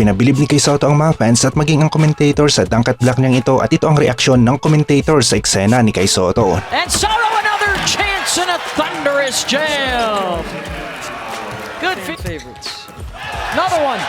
Pinabilib ni Kay Soto ang mga fans at maging ang commentator sa dunk at block niyang ito at ito ang reaksyon ng commentator sa eksena ni Kay Soto. And Sorrow another chance in a thunderous jam. Good favorites. Another one.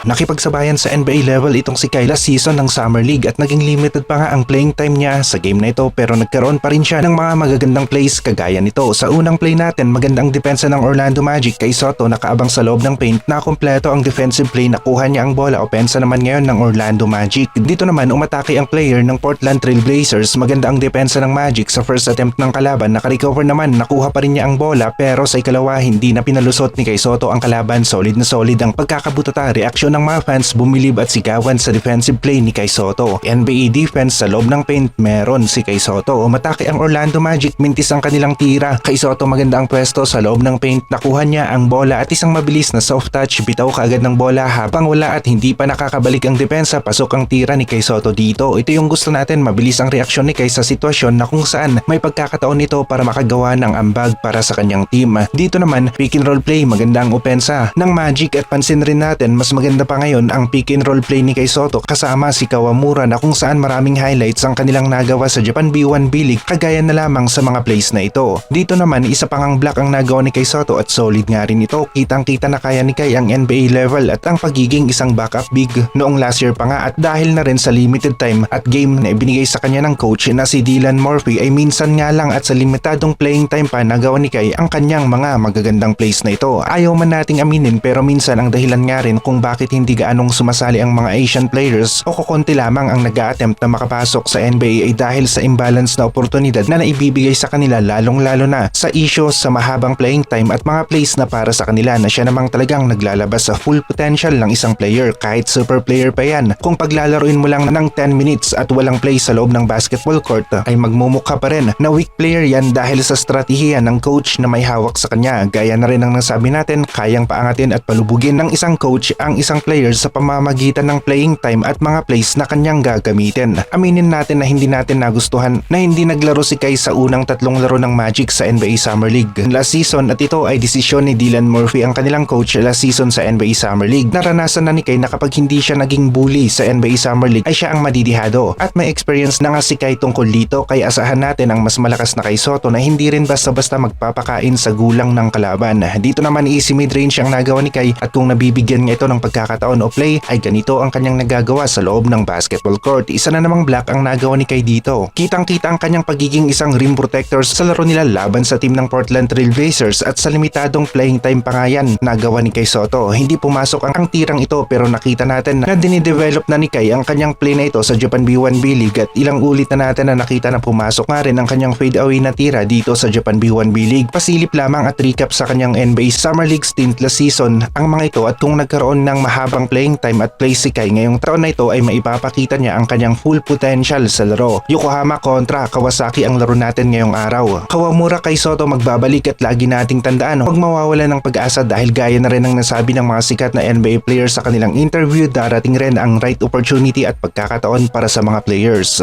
Nakipagsabayan sa NBA level itong si Kay last season ng Summer League at naging limited pa nga ang playing time niya sa game na ito pero nagkaroon pa rin siya ng mga magagandang plays kagaya nito. Sa unang play natin, magandang depensa ng Orlando Magic kay Soto nakaabang sa loob ng paint na kumpleto ang defensive play nakuha niya ang bola opensa naman ngayon ng Orlando Magic. Dito naman umatake ang player ng Portland Trail Blazers. Maganda ang depensa ng Magic sa first attempt ng kalaban. Nakarecover naman, nakuha pa rin niya ang bola pero sa ikalawa hindi na pinalusot ni kay Soto ang kalaban. Solid na solid ang pagkakabutata. Reaksyon ng mga fans bumilib at sigawan sa defensive play ni Kai Soto. NBA defense sa loob ng paint meron si Kai Soto. Umatake ang Orlando Magic, mintis ang kanilang tira. Kai Soto maganda ang pwesto sa loob ng paint. Nakuha niya ang bola at isang mabilis na soft touch. Bitaw kaagad ng bola habang wala at hindi pa nakakabalik ang depensa. Pasok ang tira ni Kai Soto dito. Ito yung gusto natin. Mabilis ang reaksyon ni Kai sa sitwasyon na kung saan may pagkakataon nito para makagawa ng ambag para sa kanyang team. Dito naman, pick and roll play, maganda ang opensa ng Magic at pansin rin natin mas maganda pa ngayon ang pick and roll play ni Kay Soto kasama si Kawamura na kung saan maraming highlights ang kanilang nagawa sa Japan B1 B-League kagaya na lamang sa mga plays na ito. Dito naman isa pang ang block ang nagawa ni Kay Soto at solid nga rin ito. Kitang kita na kaya ni Kay ang NBA level at ang pagiging isang backup big noong last year pa nga at dahil na rin sa limited time at game na ibinigay sa kanya ng coach na si Dylan Murphy ay minsan nga lang at sa limitadong playing time pa nagawa ni Kay ang kanyang mga magagandang plays na ito. Ayaw man nating aminin pero minsan ang dahilan nga rin kung bakit hindi gaanong sumasali ang mga Asian players o kukunti lamang ang nag attempt na makapasok sa NBA ay dahil sa imbalance na oportunidad na naibibigay sa kanila lalong lalo na sa issues sa mahabang playing time at mga plays na para sa kanila na siya namang talagang naglalabas sa full potential ng isang player kahit super player pa yan. Kung paglalaruin mo lang ng 10 minutes at walang play sa loob ng basketball court ay magmumukha pa rin na weak player yan dahil sa strategiya ng coach na may hawak sa kanya. Gaya na rin ang nasabi natin, kayang paangatin at palubugin ng isang coach ang isang player sa pamamagitan ng playing time at mga plays na kanyang gagamitin. Aminin natin na hindi natin nagustuhan na hindi naglaro si Kai sa unang tatlong laro ng Magic sa NBA Summer League last season at ito ay desisyon ni Dylan Murphy ang kanilang coach last season sa NBA Summer League. Naranasan na ni Kai na kapag hindi siya naging bully sa NBA Summer League ay siya ang madidihado at may experience na nga si Kai tungkol dito kaya asahan natin ang mas malakas na kay Soto na hindi rin basta-basta magpapakain sa gulang ng kalaban. Dito naman easy mid-range ang nagawa ni Kai at kung nabibigyan niya ito ng pagkakataon o play ay ganito ang kanyang nagagawa sa loob ng basketball court. Isa na namang block ang nagawa ni Kai dito. Kitang-kita ang kanyang pagiging isang rim protector sa laro nila laban sa team ng Portland Trail Blazers at sa limitadong playing time pa nga yan nagawa ni Kai Soto. Hindi pumasok ang, ang tirang ito pero nakita natin na dinidevelop na ni Kai ang kanyang play na ito sa Japan B1 B-League at ilang ulit na natin na nakita na pumasok nga rin ang kanyang fade away na tira dito sa Japan B1 B-League. Pasilip lamang at recap sa kanyang NBA Summer League stint last season ang mga ito at kung nagkaroon ng mahabang playing time at play si Kai ngayong taon na ito ay maipapakita niya ang kanyang full potential sa laro. Yokohama kontra Kawasaki ang laro natin ngayong araw. Kawamura kay Soto magbabalik at lagi nating tandaan huwag mawawala ng pag-asa dahil gaya na rin ang nasabi ng mga sikat na NBA players sa kanilang interview darating rin ang right opportunity at pagkakataon para sa mga players.